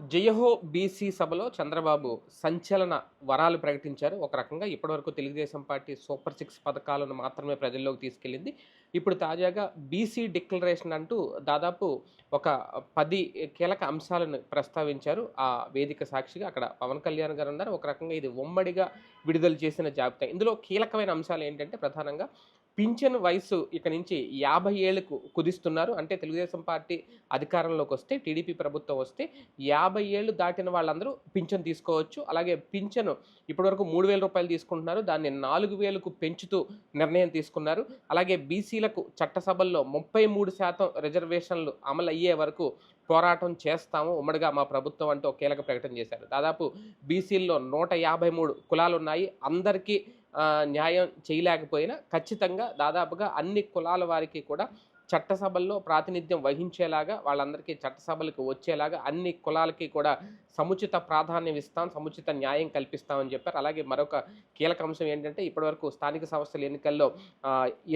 జయహో BC సభలో చంద్రబాబు సంచలన వరాలు ప్రకటించారు. ఒక రకంగా ఇప్పటివరకు తెలుగుదేశం పార్టీ సూపర్ సిక్స్ పథకాలను మాత్రమే ప్రజల్లోకి తీసుకెళ్ళింది. ఇప్పుడు తాజాగా బీసీ డిక్లరేషన్ అంటూ దాదాపు ఒక పది కీలక అంశాలను ప్రస్తావించారు. ఆ వేదిక సాక్షిగా అక్కడ పవన్ కళ్యాణ్ గారు ఉన్నారు. ఒక రకంగా ఇది ఉమ్మడిగా విడుదల చేసిన జాబితా. ఇందులో కీలకమైన అంశాలు ఏంటంటే ప్రధానంగా పింఛన్ వయసు ఇక నుంచి యాభై ఏళ్ళకు కుదిస్తున్నారు. అంటే తెలుగుదేశం పార్టీ అధికారంలోకి వస్తే టీడీపీ ప్రభుత్వం వస్తే యాభై ఏళ్ళు దాటిన వాళ్ళందరూ పింఛన్ తీసుకోవచ్చు. అలాగే పింఛను ఇప్పటివరకు మూడు వేల రూపాయలు తీసుకుంటున్నారు. దాన్ని నాలుగు వేలకు పెంచుతూ నిర్ణయం తీసుకున్నారు. అలాగే బీసీలకు చట్టసభల్లో ముప్పై మూడు శాతం రిజర్వేషన్లు అమలు అయ్యే వరకు పోరాటం చేస్తాము. ఉమ్మడిగా మా ప్రభుత్వం అంటూ కీలక ప్రకటన చేశారు. దాదాపు బీసీల్లో నూట యాభై మూడు కులాలు ఉన్నాయి అందరికీ న్యాయం చేయలేకపోయినా ఖచ్చితంగా దాదాపుగా అన్ని కులాల వారికి కూడా చట్టసభల్లో ప్రాతినిధ్యం వహించేలాగా వాళ్ళందరికీ చట్టసభలకు వచ్చేలాగా అన్ని కులాలకి కూడా సముచిత ప్రాధాన్యం ఇస్తాం సముచిత న్యాయం కల్పిస్తామని చెప్పారు. అలాగే మరొక కీలక అంశం ఏంటంటే ఇప్పటివరకు స్థానిక సంస్థల ఎన్నికల్లో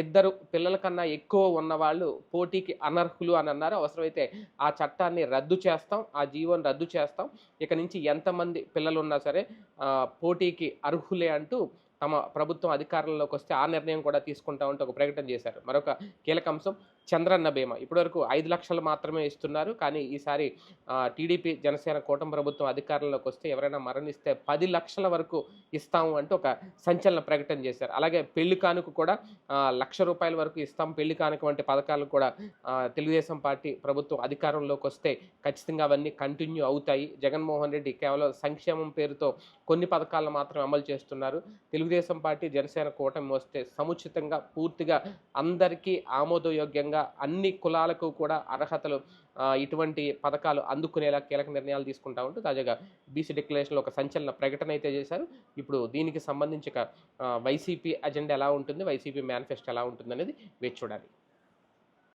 ఇద్దరు పిల్లల కన్నా ఎక్కువ ఉన్నవాళ్ళు పోటీకి అనర్హులు అని అన్నారు. అవసరమైతే ఆ చట్టాన్ని రద్దు చేస్తాం ఆ జీవోని రద్దు చేస్తాం. ఇక నుంచి ఎంతమంది పిల్లలు ఉన్నా సరే పోటీకి అర్హులే అంటూ తమ ప్రభుత్వం అధికారంలోకి వస్తే ఆ నిర్ణయం కూడా తీసుకుంటామంటూ ఒక ప్రకటన చేశారు. మరొక కీలక అంశం చంద్రన్న బీమా. ఇప్పటివరకు ఐదు లక్షలు మాత్రమే ఇస్తున్నారు. కానీ ఈసారి టీడీపీ జనసేన కూటమి ప్రభుత్వం అధికారంలోకి వస్తే ఎవరైనా మరణిస్తే పది లక్షల వరకు ఇస్తాము అంటూ ఒక సంచలన ప్రకటన చేశారు. అలాగే పెళ్ళి కానుక కూడా లక్ష రూపాయల వరకు ఇస్తాం. పెళ్ళి కానుక వంటి పథకాలు కూడా తెలుగుదేశం పార్టీ ప్రభుత్వం అధికారంలోకి వస్తే ఖచ్చితంగా అవన్నీ కంటిన్యూ అవుతాయి. జగన్మోహన్ రెడ్డి కేవలం సంక్షేమం పేరుతో కొన్ని పథకాలను మాత్రం అమలు చేస్తున్నారు. తెలుగుదేశం పార్టీ జనసేన కూటమి వస్తే సముచితంగా పూర్తిగా అందరికీ ఆమోదయోగ్యంగా అన్ని కులాలకు కూడా అర్హతలు ఇటువంటి పథకాలు అందుకునేలా కీలక నిర్ణయాలు తీసుకుంటా ఉంటూ తాజాగా బీసీ డిక్లరేషన్లో ఒక సంచలన ప్రకటన అయితే చేశారు. ఇప్పుడు దీనికి సంబంధించి వైసీపీ అజెండా ఎలా ఉంటుంది వైసీపీ మేనిఫెస్టో ఎలా ఉంటుంది అనేది వేచి చూడాలి.